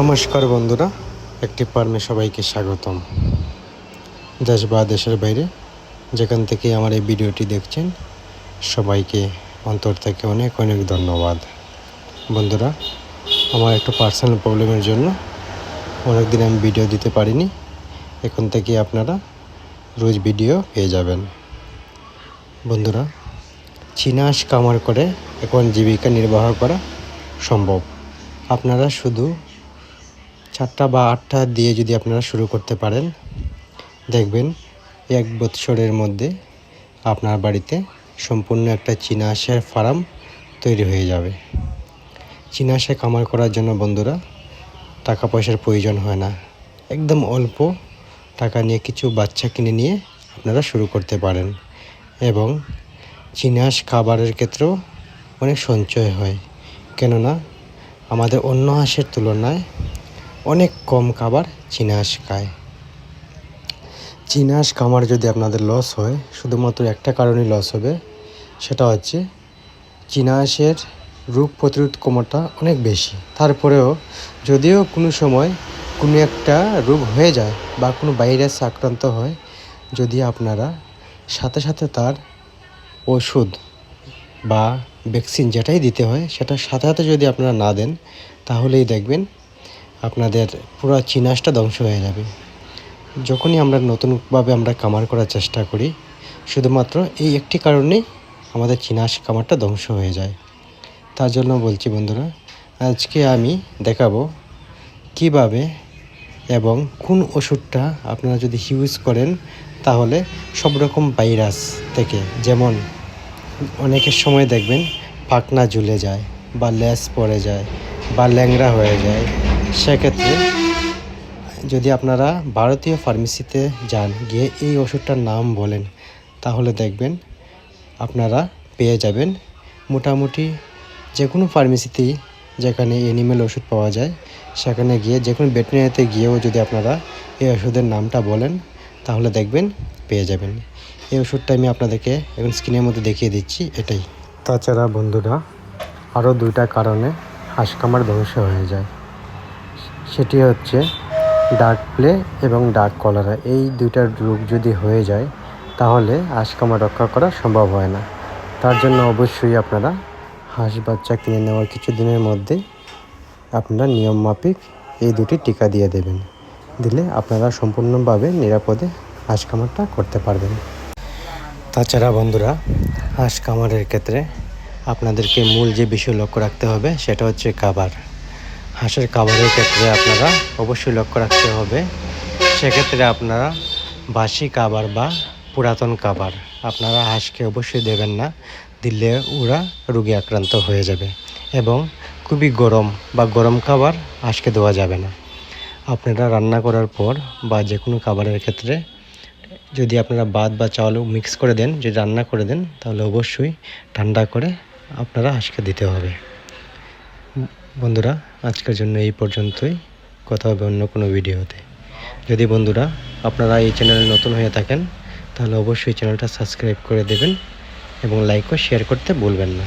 নমস্কার বন্ধুরা, একটি পার্মে সবাইকে স্বাগতম। দেশ বা দেশের বাইরে যেখান থেকে আমার এই ভিডিওটি দেখছেন, সবাইকে অন্তর থেকে অনেক অনেক ধন্যবাদ। বন্ধুরা, আমার একটু পার্সোনাল প্রবলেমের জন্য অনেক দিন আমি ভিডিও দিতে পারিনি, এখন থেকে আপনারা রোজ ভিডিও পেয়ে যাবেন। বন্ধুরা চিনাস কামার করে এখন জীবিকা নির্বাহ করা সম্ভব। আপনারা শুধু চারটা বা আটটা দিয়ে যদি আপনারা শুরু করতে পারেন, দেখবেন এক বৎসরের মধ্যে আপনার বাড়িতে সম্পূর্ণ একটা চীনা ফার্ম তৈরি হয়ে যাবে। চীনা হাঁসে কামার করার জন্য বন্ধুরা টাকা পয়সার প্রয়োজন হয় না। একদম অল্প টাকা নিয়ে কিছু বাচ্চা কিনে নিয়ে আপনারা শুরু করতে পারেন এবং চীনা খাবারের ক্ষেত্রেও অনেক সঞ্চয় হয়। কেননা, আমাদের অন্য হাঁসের তুলনায় অনেক কম খাবার চীনা হাঁস খায়। চীনা হাঁস খামার যদি আপনাদের লস হয়, শুধুমাত্র একটা কারণেই লস হবে, সেটা হচ্ছে চীনা হাঁসের রোগ প্রতিরোধ ক্ষমতা অনেক বেশি। তারপরেও যদিও কোনো সময় কোনো একটা রোগ হয়ে যায় বা কোনো ভাইরাস আক্রান্ত হয়, যদি আপনারা সাথে সাথে তার ওষুধ বা ভ্যাকসিন যেটাই দিতে হয়, সেটা সাথে সাথে যদি আপনারা না দেন, তাহলেই দেখবেন আপনাদের পুরো চিনাসটা ধ্বংস হয়ে যাবে। যখনই আমরা নতুনভাবে আমরা কামার করার চেষ্টা করি, শুধুমাত্র এই একটি কারণেই আমাদের চিনাস কামারটা ধ্বংস হয়ে যায়। তার জন্য বলছি বন্ধুরা, আজকে আমি দেখাবো কীভাবে এবং কোন ওষুধটা আপনারা যদি ইউজ করেন, তাহলে সব রকম ভাইরাস থেকে, যেমন অনেকের সময় দেখবেন পাকনা ঝুলে যায়, বা ল্যাস পড়ে যায়, বা ল্যাংরা হয়ে যায় সেক্ষেত্রে যদি আপনারা ভারতীয় ফার্মেসিতে যান, গিয়ে এই ওষুধটার নাম বলেন, তাহলে দেখবেন আপনারা পেয়ে যাবেন মোটামুটি যে কোনো ফার্মেসিতেই যেখানে অ্যানিমেল ওষুধ পাওয়া যায়, সেখানে গিয়ে যে কোনো ভেটেরিনারিতে গিয়েও যদি আপনারা এই ওষুধের নামটা বলেন, তাহলে দেখবেন পেয়ে যাবেন। এই ওষুধটা আমি আপনাদেরকে এখন স্ক্রিনের মধ্যে দেখিয়ে দিচ্ছি, এটাই। তাছাড়া বন্ধুরা, আরও দুইটা কারণে হাঁস কামার ধ্বংস হয়ে যায়। সেটি হচ্ছে ডার্ক প্লে এবং ডার্ক কলারা এই দুইটা রোগ যদি হয়ে যায়, তাহলে কামার রক্ষা করা সম্ভব হয় না। তার জন্য অবশ্যই আপনারা হাঁস বাচ্চা কিনে নেওয়ার কিছু দিনের মধ্যে আপনারা নিয়ম মাফিক এই দুটি টিকা দিয়ে দেবেন। দিলে আপনারা সম্পূর্ণভাবে নিরাপদে হাঁস কামারটা করতে পারবেন। তাছাড়া বন্ধুরা হাঁস কামারের ক্ষেত্রে আপনাদেরকে মূল যে বিষয় লক্ষ্য রাখতে হবে, সেটা হচ্ছে খাবার। হাঁসের খাবারের ক্ষেত্রে আপনারা অবশ্যই লক্ষ্য রাখতে হবে। সেক্ষেত্রে আপনারা বাসি খাবার বা পুরাতন খাবার আপনারা হাঁসকে অবশ্যই দেবেন না। দিলে ওরা রোগে আক্রান্ত হয়ে যাবে এবং খুবই গরম বা গরম খাবার হাঁসকে দেওয়া যাবে না। আপনারা রান্না করার পর বা যে কোনো খাবারের ক্ষেত্রে যদি আপনারা ভাত বা চাউল মিক্স করে দেন, যদি রান্না করে দেন, তাহলে অবশ্যই ঠান্ডা করে আপনারা হাঁসকে দিতে হবে। বন্ধুরা, আজকের জন্য এই পর্যন্তই। কথা হবে অন্য কোনো ভিডিওতে। যদি বন্ধুরা আপনারা এই চ্যানেলে নতুন হয়ে থাকেন, তাহলে অবশ্যই চ্যানেলটা সাবস্ক্রাইব করে দেবেন এবং লাইক ও শেয়ার করতে ভুলবেন না।